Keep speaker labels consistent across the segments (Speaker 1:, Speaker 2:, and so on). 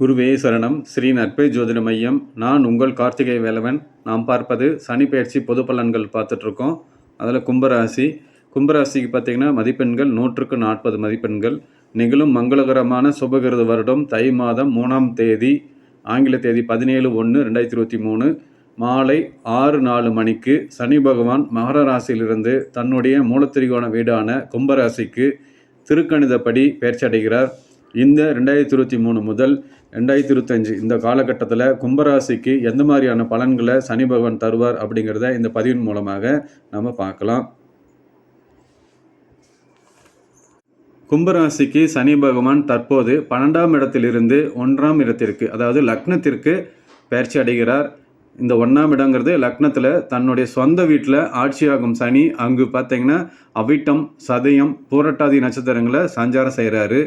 Speaker 1: குருவே சரணம். ஸ்ரீ நட்பை ஜோதிட மையம். நான் உங்கள் கார்த்திகை வேலவன். நாம் பார்ப்பது சனி பயிற்சி பொது பலன்கள் பார்த்துட்ருக்கோம். அதில் கும்பராசி. கும்பராசிக்கு பார்த்தீங்கன்னா மதிப்பெண்கள் நூற்றுக்கு நாற்பது மதிப்பெண்கள். நிகழும் மங்களகரமான சுபகிருத வருடம் தை மாதம் மூணாம் தேதி ஆங்கில தேதி பதினேழு ஒன்று ரெண்டாயிரத்தி இருபத்தி மூணு. மாலை ஆறு நாலு மணிக்கு சனி பகவான் மகர ராசியிலிருந்து தன்னுடைய மூலத்திரிகோண வீடான கும்பராசிக்கு திருக்கணிதப்படி பயிற்சி அடைகிறார். இந்த ரெண்டாயிரத்தி இருபத்தி மூணு முதல் ரெண்டாயிரத்தி இருபத்தஞ்சு இந்த காலகட்டத்தில் கும்பராசிக்கு எந்த மாதிரியான பலன்களை சனி பகவான் தருவார் அப்படிங்கிறத இந்த பதிவின் மூலமாக நம்ம பார்க்கலாம். கும்பராசிக்கு சனி பகவான் தற்போது பன்னெண்டாம் இடத்திலிருந்து ஒன்றாம் இடத்திற்கு அதாவது லக்னத்திற்கு பயிற்சி அடைகிறார். இந்த ஒன்றாம் இடங்கிறது லக்னத்தில் தன்னுடைய சொந்த வீட்டில் ஆட்சியாகும் சனி அங்கு பார்த்தீங்கன்னா அவிட்டம் சதயம் பூரட்டாதி நட்சத்திரங்களை சஞ்சாரம் செய்கிறாரு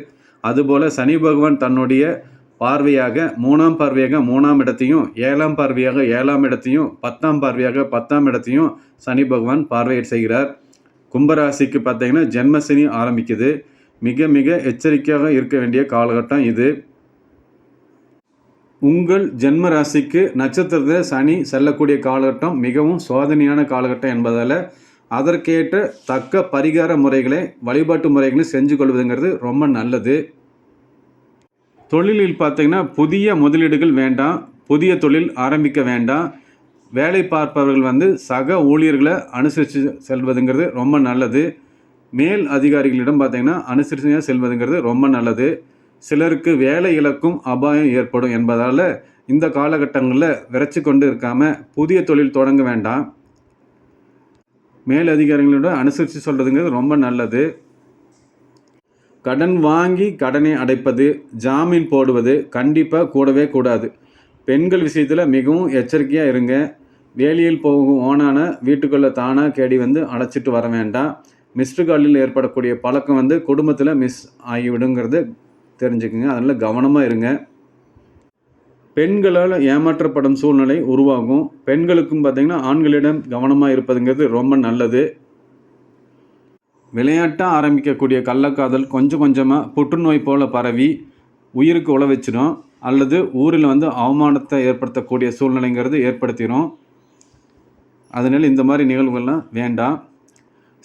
Speaker 1: அதுபோல் சனி பகவான் தன்னுடைய பார்வையாக மூணாம் பார்வையாக மூணாம் இடத்தையும் ஏழாம் பார்வையாக ஏழாம் இடத்தையும் பத்தாம் பார்வையாக பத்தாம் இடத்தையும் சனி பகவான் பார்வையிட செய்கிறார். கும்பராசிக்கு பார்த்தீங்கன்னா ஜென்மசனி ஆரம்பிக்குது. மிக மிக எச்சரிக்கையாக இருக்க வேண்டிய காலகட்டம் இது. உங்கள் ஜென்ம ராசிக்கு நட்சத்திரத்தில் சனி செல்லக்கூடிய காலகட்டம் மிகவும் சோதனையான காலகட்டம் என்பதால் அதற்கேற்ற தக்க பரிகார முறைகளை வழிபாட்டு முறைகளை செஞ்சு கொள்வதுங்கிறது ரொம்ப நல்லது. தொழிலில் பார்த்திங்கன்னா புதிய முதலீடுகள் வேண்டாம் புதிய தொழில் ஆரம்பிக்க வேண்டாம். வேலை பார்ப்பவர்கள் வந்து சக ஊழியர்களை அனுசரித்து செல்வதுங்கிறது ரொம்ப நல்லது. மேல் அதிகாரிகளிடம் பார்த்திங்கன்னா அனுசரித்து செல்வதுங்கிறது ரொம்ப நல்லது. சிலருக்கு வேலை இழக்கும் அபாயம் ஏற்படும் என்பதால் இந்த காலகட்டங்களில் விரைச்சி கொண்டு இருக்காமல் புதிய தொழில் தொடங்க வேண்டாம். மேல் அதிகாரிகளோட அனுசரித்து சொல்கிறதுங்கிறது ரொம்ப நல்லது. கடன் வாங்கி கடனை அடைப்பது ஜாமீன் போடுவது கண்டிப்பாக கூடவே கூடாது. பெண்கள் விஷயத்தில் மிகவும் எச்சரிக்கையாக இருங்க. வேலியில் போகும் ஓனான வீட்டுக்குள்ளே தானாக கேடி வந்து அடைச்சிட்டு வர வேண்டாம். மிஸ்டு காலில் ஏற்படக்கூடிய பழக்கம் வந்து குடும்பத்தில் மிஸ் ஆகிவிடுங்கிறது தெரிஞ்சுக்குங்க. அதனால் கவனமாக இருங்க. பெண்களால் ஏமாற்றப்படும் சூழ்நிலை உருவாகும். பெண்களுக்கும் பார்த்திங்கன்னா ஆண்களிடம் கவனமாக இருப்பதுங்கிறது ரொம்ப நல்லது. விளையாட்டாக ஆரம்பிக்கக்கூடிய கள்ளக்காதல் கொஞ்சம் கொஞ்சமாக புற்றுநோய் போல் பரவி உயிருக்கு உழ வச்சிடும் அல்லது ஊரில் வந்து அவமானத்தை ஏற்படுத்தக்கூடிய சூழ்நிலைங்கிறது ஏற்படுத்திடும் அதனால் இந்த மாதிரி நிகழ்வுகள்லாம் வேண்டாம்.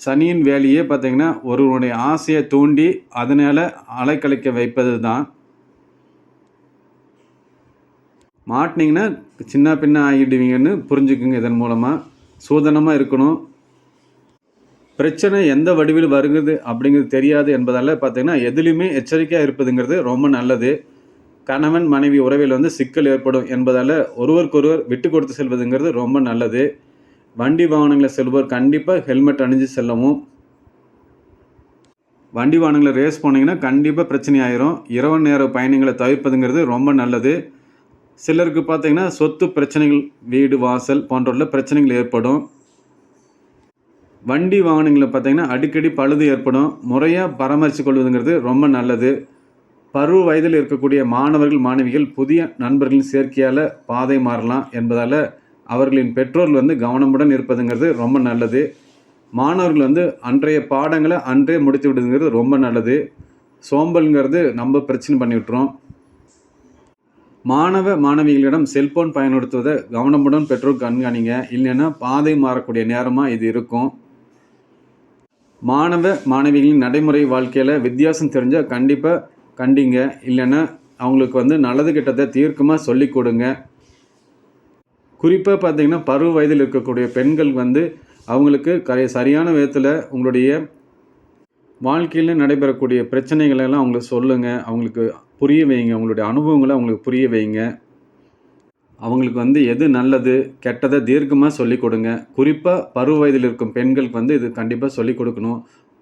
Speaker 1: சனியின் வேலையே பார்த்திங்கன்னா ஒருவருடைய ஆசையை தூண்டி அதனால் அலைக்கழிக்க வைப்பது தான் மாட்டினீங்கன்னா சின்ன பின்ன ஆகிடுவீங்கன்னு புரிஞ்சுக்குங்க இதன் மூலமாக சூதனமாக இருக்கணும். பிரச்சனை எந்த வடிவில் வருகிறது அப்படிங்கிறது தெரியாது என்பதால் பார்த்திங்கன்னா எதுலேயுமே எச்சரிக்கையாக இருப்பதுங்கிறது ரொம்ப நல்லது. கணவன் மனைவி உறவில் வந்து சிக்கல் ஏற்படும் என்பதால் ஒருவருக்கொருவர் விட்டு கொடுத்து செல்வதுங்கிறது ரொம்ப நல்லது. வண்டி வாகனங்களை செல்வோர் கண்டிப்பாக ஹெல்மெட் அணிஞ்சு செல்லவும். வண்டி வாகனங்களை ரேஸ் போனீங்கன்னா கண்டிப்பாக பிரச்சனை ஆயிரும் இரவு நேர பயணங்களை தவிர்ப்பதுங்கிறது ரொம்ப நல்லது. சிலருக்கு பார்த்தீங்கன்னா சொத்து பிரச்சனைகள் வீடு வாசல் போன்றவற்றில் பிரச்சனைகள் ஏற்படும். வண்டி வாகனங்களை பார்த்தீங்கன்னா அடிக்கடி பழுது ஏற்படும். முறையாக பராமரித்து கொள்வதுங்கிறது ரொம்ப நல்லது. பருவ வயதில் இருக்கக்கூடிய மாணவர்கள் மாணவிகள் புதிய நண்பர்களின் சேர்க்கையால் பாதை மாறலாம் என்பதால் அவர்களின் பெற்றோர்கள் வந்து கவனமுடன் இருப்பதுங்கிறது ரொம்ப நல்லது. மாணவர்கள் வந்து அன்றைய பாடங்களை அன்றே முடித்து விடுதுங்கிறது ரொம்ப நல்லது. சோம்பல்ங்கிறது நம்ம பிரச்சனை பண்ணி விட்டுரும் மாணவ மாணவிகளிடம் செல்போன் பயன்படுத்துவதை கவனமுடன் பெற்றோர் கண்காணிங்க. இல்லைன்னா பாதை மாறக்கூடிய நேரமாக இது இருக்கும். மாணவ மாணவிகளின் நடைமுறை வாழ்க்கையில் வித்தியாசம் தெரிஞ்சால் கண்டிப்பாக கண்டிங்க. இல்லைன்னா அவங்களுக்கு வந்து நல்லது கிட்டத்தை தீர்க்கமாக சொல்லி கொடுங்க. குறிப்பாக பார்த்தீங்கன்னா பருவ வயதில் இருக்கக்கூடிய பெண்கள் வந்து அவங்களுக்கு கரை சரியான விதத்தில் உங்களுடைய வாழ்க்கையில் நடைபெறக்கூடிய பிரச்சனைகளெல்லாம் அவங்களுக்கு சொல்லுங்கள் அவங்களுக்கு புரிய வைங்க. அவங்களுடைய அனுபவங்களை அவங்களுக்கு புரிய வைங்க. அவங்களுக்கு வந்து எது நல்லது கெட்டதை தீர்க்கமாக சொல்லி கொடுங்க. குறிப்பாக பருவ வயதில் இருக்கும் பெண்களுக்கு வந்து இது கண்டிப்பாக சொல்லிக் கொடுக்கணும்.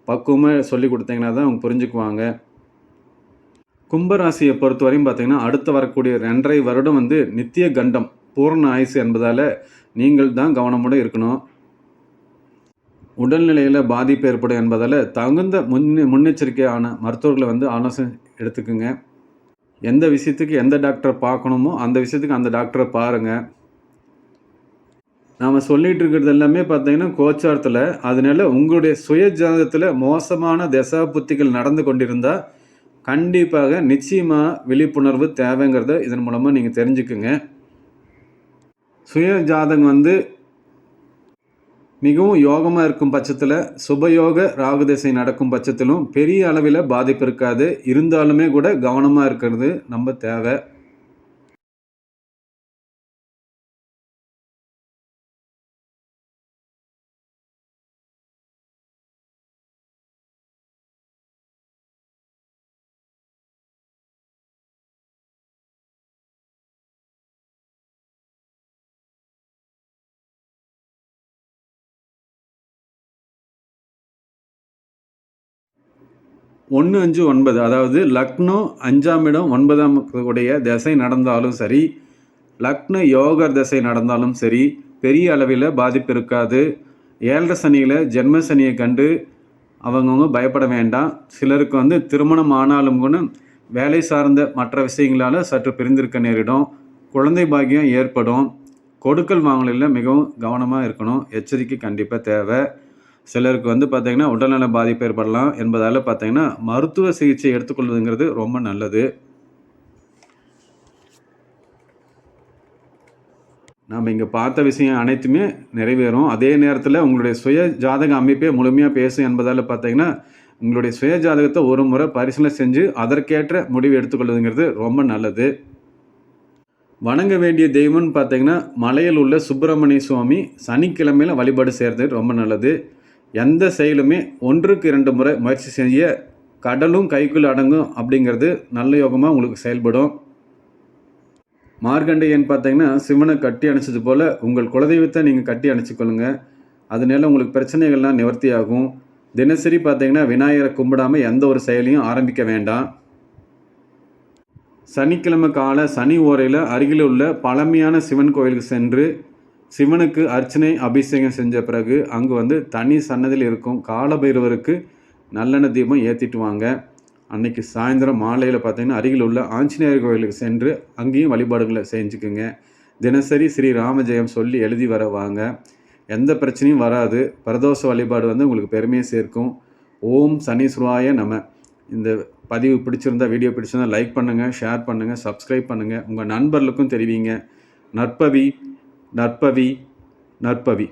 Speaker 1: பக்குவமாக சொல்லி கொடுத்தீங்கன்னா தான் அவங்க புரிஞ்சுக்குவாங்க. கும்பராசியை பொறுத்தவரையும் பார்த்தீங்கன்னா அடுத்து வரக்கூடிய ரெண்டரை வருடம் வந்து நித்திய கண்டம் பூர்ண ஆயுசு என்பதால் நீங்கள் தான் கவனமுடன் இருக்கணும். உடல்நிலையில் பாதிப்பு ஏற்படும் என்பதால் தகுந்த முன் முன்னெச்சரிக்கையான மருத்துவர்களை வந்து ஆலோசனை எடுத்துக்குங்க. எந்த விஷயத்துக்கு எந்த டாக்டரை பார்க்கணுமோ அந்த விஷயத்துக்கு அந்த டாக்டரை பாருங்கள் நாம் சொல்லிகிட்டு இருக்கிறது எல்லாமே பார்த்தீங்கன்னா கோச்சாரத்தில் அதனால உங்களுடைய சுய ஜாதகத்தில் மோசமான தசா புத்திகள் நடந்து கொண்டிருந்தால் கண்டிப்பாக நிச்சயமாக விழிப்புணர்வு தேவைங்கிறத இதன் மூலமாக நீங்கள் தெரிஞ்சுக்குங்க. சுய ஜாதகம் வந்து மிகவும் யோகமாக இருக்கும் பட்சத்தில் சுபயோக ராகு திசை நடக்கும் பட்சத்திலும் பெரிய அளவில் பாதிப்பு இருக்காது. இருந்தாலுமே கூட கவனமாக இருக்கிறது நம்ம தேவை. ஒன்று அஞ்சு ஒன்பது அதாவது லக்னோ அஞ்சாம் இடம் ஒன்பதாம் உடைய திசை நடந்தாலும் சரி லக்னோ யோகர் திசை நடந்தாலும் சரி பெரிய அளவில் பாதிப்பு இருக்காது. ஏழரை சனியில் ஜென்ம சனியை கண்டு அவங்கவுங்க பயப்பட வேண்டாம். சிலருக்கு வந்து திருமணம் ஆனாலும் கூட வேலை சார்ந்த மற்ற விஷயங்களால் சற்று பிரிந்திருக்க நேரிடும். குழந்தை பாக்கியம் ஏற்படும். கொடுக்கல் வாங்கலில் மிகவும் கவனமாக இருக்கணும். எச்சரிக்கை கண்டிப்பாக தேவை. சிலருக்கு வந்து பார்த்திங்கன்னா உடல்நல பாதிப்பு ஏற்படலாம் என்பதால் பார்த்திங்கன்னா மருத்துவ சிகிச்சை எடுத்துக்கொள்வதுங்கிறது ரொம்ப நல்லது. நாம் இங்கே பார்த்த விஷயம் அனைத்துமே நிறைவேறும். அதே நேரத்தில் உங்களுடைய சுய ஜாதக அமைப்பே முழுமையாக பேசும் என்பதால் பார்த்தீங்கன்னா உங்களுடைய சுய ஜாதகத்தை ஒரு முறை பரிசீலனை செஞ்சு அதற்கேற்ற முடிவு எடுத்துக்கொள்வதுங்கிறது ரொம்ப நல்லது. வணங்க வேண்டிய தெய்வம்னு பார்த்தீங்கன்னா மலையில் உள்ள சுப்பிரமணிய சுவாமி சனிக்கிழமையில் வழிபாடு செய்கிறது ரொம்ப நல்லது. எந்த செயலுமே ஒன்றுக்கு இரண்டு முறை முயற்சி செய்ய கடலும் கைக்குள் அடங்கும் அப்படிங்கிறது நல்ல யோகமாக உங்களுக்கு செயல்படும். மார்கண்டையன் பார்த்தீங்கன்னா சிவனை கட்டி அணைச்சது போல் உங்கள் குலதெய்வத்தை நீங்கள் கட்டி அணைச்சிக்கொள்ளுங்க. அதனால உங்களுக்கு பிரச்சனைகள்லாம் நிவர்த்தி ஆகும் தினசரி பார்த்தீங்கன்னா விநாயகரை கும்பிடாமல் எந்த ஒரு செயலையும் ஆரம்பிக்க வேண்டாம். சனிக்கிழமை கால சனி ஓரையில் அருகில் உள்ள பழமையான சிவன் கோயிலுக்கு சென்று சிவனுக்கு அர்ச்சனை அபிஷேகம் செஞ்ச பிறகு அங்கே வந்து தனி சன்னதியில் இருக்கும் காலபைரவருக்கு நல்லெண்ணெய் தீபம் ஏற்றிட்டு வாங்க. அன்னைக்கு சாயந்தரம் மாலையில் பார்த்தீங்கன்னா அருகில் உள்ள ஆஞ்சநேயர் கோயிலுக்கு சென்று அங்கேயும் வழிபாடுகளை செஞ்சுக்குங்க. தினசரி ஸ்ரீ ராமஜெயம் சொல்லி எழுதி வர வாங்க. எந்த பிரச்சனையும் வராது. பிரதோஷ வழிபாடு வந்து உங்களுக்கு பெருமையை சேர்க்கும். ஓம் சனீஸ்வராய நம. இந்த பதிவு பிடிச்சிருந்தா வீடியோ பிடிச்சிருந்தா லைக் பண்ணுங்கள் ஷேர் பண்ணுங்கள் சப்ஸ்கிரைப் பண்ணுங்கள் உங்கள் நண்பர்களுக்கும் தெரிவிங்க. நற்பவி. நற்பவி நற்பவி.